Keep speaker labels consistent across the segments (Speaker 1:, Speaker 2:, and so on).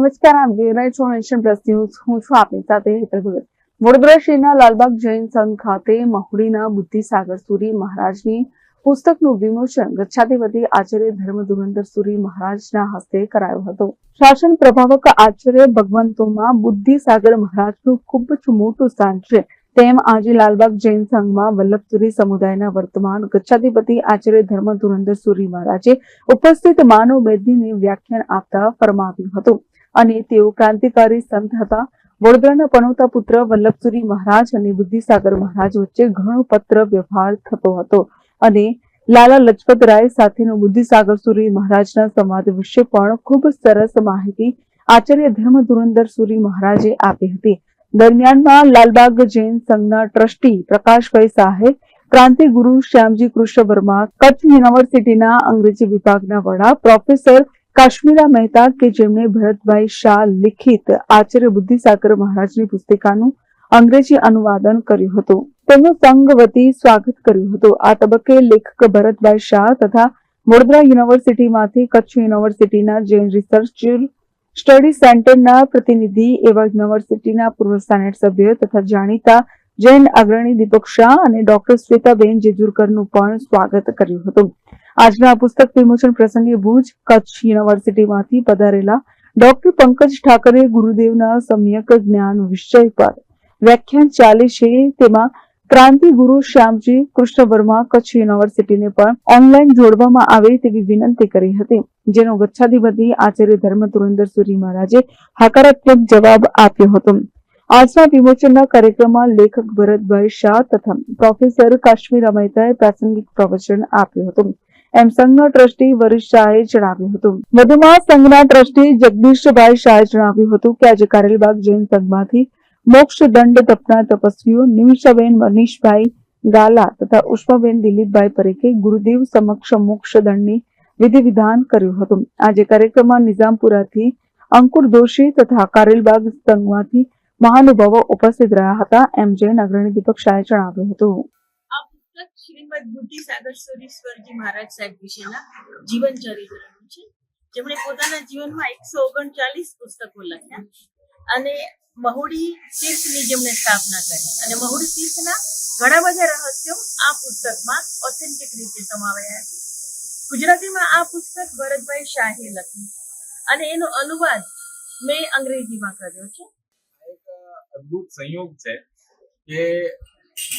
Speaker 1: નમસ્કાર, આપ જોઈ રહ્યા છો નેશન પ્લસ ન્યૂઝ. હું છું આપની સાથે ભગત. વડોદરા શહેરના લાલબાગ જૈન સંઘ ખાતે મહુડીના બુદ્ધિસાગર સુરી મહારાજની પુસ્તકનું વિમોચન ગચ્છાધિપતિ આચાર્ય ધર્મ ધુરંધર સુરી મહારાજના હસ્તે કરાયો હતો. શાસન પ્રભાવક આચાર્ય ભગવંતોમાં બુદ્ધિસાગર મહારાજનું ખૂબ જ મોટું સ્થાન છે. તેમ આજે લાલબાગ જૈન સંઘમાં વલ્લભસુરી સમુદાયના વર્તમાન ગચ્છાધિપતિ આચાર્ય ધર્મ ધુરંધર સુરી મહારાજે ઉપસ્થિત માનવ બેદીને વ્યાખ્યાન આપતા ફરમાવ્યું હતું. અને તેઓ ક્રાંતિકારી સંત હતા. વડોદરાના પનોતા પુત્ર વલ્લભસુરી મહારાજ અને બુદ્ધિસાગર મહારાજ વચ્ચે ઘણો પત્ર વ્યવહાર થતો હતો અને લાલા લજપત રાય સાથેનો બુદ્ધિસાગર સુરી મહારાજના સંવાદ વિશે પણ ખૂબ સરસ માહિતી આચાર્ય ધર્મ ધુરંધર સુરી મહારાજે આપી હતી. દરમિયાનમાં લાલબાગ જૈન સંઘના ટ્રસ્ટી પ્રકાશભાઈ સાહેબ ક્રાંતિ ગુરુ શ્યામજી કૃષ્ણ વર્મા કચ્છ યુનિવર્સિટીના અંગ્રેજી વિભાગના વડા પ્રોફેસર કાશ્મીરા મહેતા કે જેમણે ભરતભાઈ શાહ લિખિત આચાર્ય બુદ્ધિસાગર મહારાજની પુસ્તિકાનું અંગ્રેજી અનુવાદન કર્યું હતું. તેમનું સંઘ વતી સ્વાગત કર્યું હતું. આ તબક્કે લેખક ભરતભાઈ શાહ તથા વડોદરા યુનિવર્સિટીમાંથી કચ્છ યુનિવર્સિટીના જૈન રિસર્ચ સ્ટડી સેન્ટરના પ્રતિનિધિ એવા યુનિવર્સિટીના પૂર્વ સેનેટ સભ્ય તથા જાણીતા જૈન અગ્રણી દીપક શાહ અને ડોક્ટર શ્વેતાબેન જેજુરકરનું પણ સ્વાગત કર્યું હતું. આજના પુસ્તક વિમોચન પ્રસંગે ભુજ કચ્છ યુનિવર્સિટીમાંથી પધારેલા ડોક્ટર પંકજ ઠાકરે ગુરુદેવના સમ્યક જ્ઞાન વિષય પર વ્યાખ્યાન ચાલે છે. તેમાં ક્રાંતિ ગુરુ શ્યામજી કૃષ્ણ વર્મા કચ્છ યુનિવર્સિટીને પણ ઓનલાઈન જોડવામાં આવે તેવી વિનંતી કરી હતી. જેનો ગચ્છાધિપતિ આચાર્ય ધર્મ ધુરંધર સુરી મહારાજે હકારાત્મક જવાબ આપ્યો હતો. આજના વિમોચનના કાર્યક્રમમાં લેખક ભરતભાઈ શાહ તથા પ્રોફેસર કાશ્મીર મહેતાએ પ્રાસંગિક પ્રવચન આપ્યું હતું. એમ સંઘના ટ્રસ્ટી વરિષ્ઠ શાહે જણાવ્યું હતું. વધુમાં સંઘના ટ્રસ્ટી જગદીશભાઈ શાહે જણાવ્યું હતું કે આજે કારેલબાગ જૈન સંઘમાંથી મોક્ષ દંડ તપના તપસ્વીઓ નિમિષાબેન મનીષભાઈ ગાલા તથા ઉષ્માબેન દિલીપભાઈ પરીખે ગુરુદેવ સમક્ષ મોક્ષ દંડની વિધિ વિધાન કર્યું હતું. આજે કાર્યક્રમમાં નિઝામપુરાથી અંકુર દોશી તથા કારેલબાગ સંઘમાંથી મહાનુભાવો ઉપસ્થિત રહ્યા હતા, એમ જૈન અગ્રણી દીપક શાહે જણાવ્યું હતું.
Speaker 2: બુદ્ધિ સાગર સુરીશ્વરજી મહારાજ સાહેબ વિશેના જીવન ચરિત્રનું છે. જેમણે પોતાના જીવનમાં એકસો ઓગણચાલીસ પુસ્તકો લખ્યા અને મહુડી તીર્થની જેમણે સ્થાપના કરી. અને મહુડી તીર્થના ઘણા બધા રહસ્યો આ પુસ્તકમાં ઓથેન્ટિક રીતે સમાવાયા છે. ગુજરાતીમાં આ પુસ્તક ભરતભાઈ શાહે લખ્યું અને એનો અનુવાદ મેં અંગ્રેજીમાં કર્યો છે.
Speaker 3: અદ્ભુત સંયોગ છે કે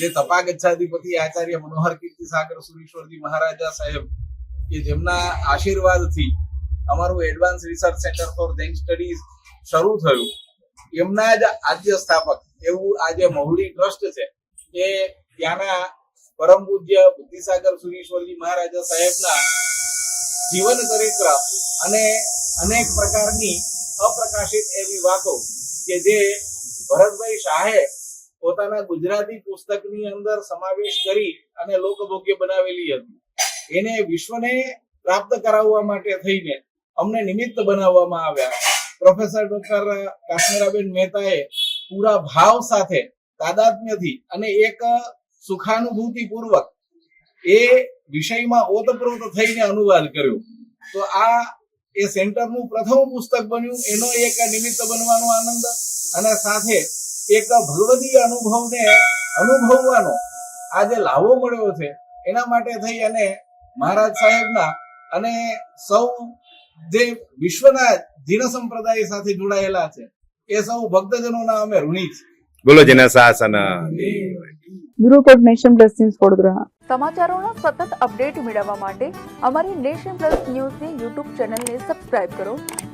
Speaker 3: જે તપાગચ્છાધિપતિ આચાર્ય મનોહર કીર્તિ સાગર સુરેશ્વરજી મહારાજા સાહેબ, કે જેમના આશીર્વાદથી અમારું advance research centre for Jain studies શરૂ થયું. એમના જ આદ્ય સ્થાપક, એવું આજે મહુડી ટ્રસ્ટ છે કે ત્યાંના પરમ પૂજ્ય બુદ્ધિસાગર સુરેશ્વરજી મહારાજા સાહેબના જીવન ચરિત્ર અને અનેક પ્રકારની અપ્રકાશિત એવી વાતો કે જે ભરતભાઈ શાહે પોતાના ગુજરાતી પુસ્તકની અંદર સમાવેશ કરી અને લોકભોગ્ય બનાવેલી હતી. એને વિશ્વને પ્રાપ્ત કરાવવા માટે થઈને અમને નિમિત્ત બનાવવામાં આવ્યા. પ્રોફેસર ડોક્ટર કાશ્મીરાબેન મહેતાએ પૂરા ભાવ સાથે, તાદાત્મ્યથી અને એક સુખાનુભૂતિ પૂર્વક એ વિષયમાં ઓતપ્રોત થઈને અનુવાદ કર્યો. તો આ એ સેન્ટરનું પ્રથમ પુસ્તક બન્યું. એનો એક નિમિત્ત બનવાનો આનંદ અને સાથે એક ભગવદીય અનુભવને અનુભવવાનો આજે લાવો મળ્યો છે એના માટે થઈ અને મહારાજ સાહેબના અને સૌ જે વિશ્વના જીન સંપ્રદાય સાથે જોડાયેલા છે એ સૌ ભક્તજનોના અમે ઋણી છે.
Speaker 4: બોલો જેના શાસન.
Speaker 1: Bureau nation plus news Vadodara. સમાચારોના સતત અપડેટ મેળવવા માટે અમારી નેશન પ્લસ ન્યૂઝની યુટ્યુબ ચેનલને સબસ્ક્રાઇબ કરો.